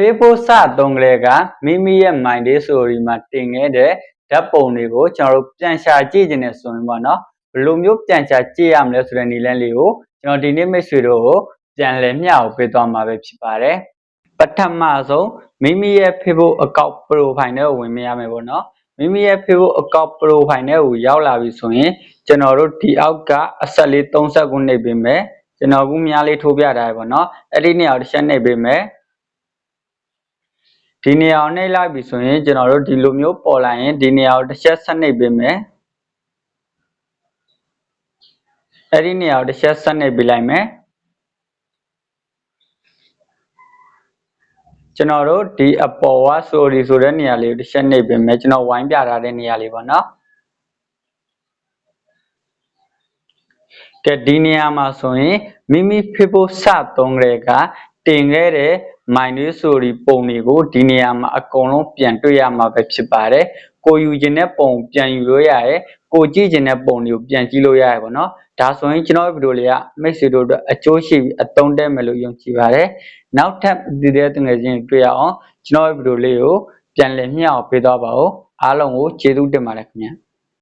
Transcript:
Facebook စသုံးကလေးကမိမိရဲ့ My Day Story မှာတင်ခဲ့တဲ့ဓာတ်ပုံတွေကိုကျွန်တော်တို့ပြန်ရှာကြည့်ခြင်းနဲ့ဆိုရင်ပေါ့နော်ဘယ်လိုမျိုးပြန်ရှာကြည့်ရမလဲဆိုတဲ့နည်းလမ်းလေးကိုကျွန်တော်ဒီနေ့မိတ်ဆွေတို့ကိုပြန်လည်မျှဝေပေးသွားမှာပဲဖြစ်ပါတယ်ပထမဆုံးမိမိရဲ့ Facebook account profile နဲ့ဝင်မရမယ်ပေါ့နော်မိမိရဲ့ Facebook account profile နဲ့ကိုရောက်လာပြီဆိုရင်ကျွန်တော်တို့ဒီအောက်ကအဆက်လေး30ခုနှိပ်ပေးမယ်ကျွန်တော်ခုများလေးထိုးပြထားရပေါ့နော်အဲ့ဒီနေရာကိုတစ်ချက်နှိပ်ပေးမယ် ဒီနေရာကိုနှိပ်လိုက်ပြီဆိုရင်ကျွန်တော်တို့ဒီလိုမျိုးပေါ်လာရင်ဒီနေရာကိုတစ်ချက်ဆက်နှိပ်ပေးမယ်အဲ့ဒီနေရာကိုတစ်ချက်ဆက်နှိပ်ပေးလိုက်မယ်ကျွန်တော်တို့ဒီအပေါ်က sorry ဆိုတဲ့နေရာလေးကိုတစ်ချက်နှိပ်ပေးမယ်ကျွန်တော်ဝိုင်းပြထားတဲ့နေရာလေးပေါ့နော်ကဲဒီနေရာမှာဆိုရင်မိမိ Facebook စသုံးကြတဲ့က တင်ခဲ့တဲ့ my new story ပုံတွေကိုဒီနေရာမှာအကုန်လုံးပြန်တွေ့ရမှာပဲဖြစ်ပါတယ်ကိုယူခြင်းတဲ့ပုံပြန်ယူလို့ရတယ်ကိုကြည့်ခြင်းတဲ့ပုံတွေကိုပြန်ကြည့်လို့ရတယ်ပေါ့နော်ဒါဆိုရင်ကျွန်တော်ဗီဒီယိုလေးကမိတ်ဆွေတို့အတွက်အကျိုးရှိပြီးအသုံးတဲ့မယ်လို့ယုံကြည်ပါတယ်နောက်ထပ်ဒီတဲ့တငယ်ချင်းတွေ့ရအောင်ကျွန်တော်ဗီဒီယိုလေးကိုပြန်လည်မျှော်ပေးသွားပါဦးအားလုံးကိုကျေးဇူးတင်ပါတယ်ခင်ဗျာ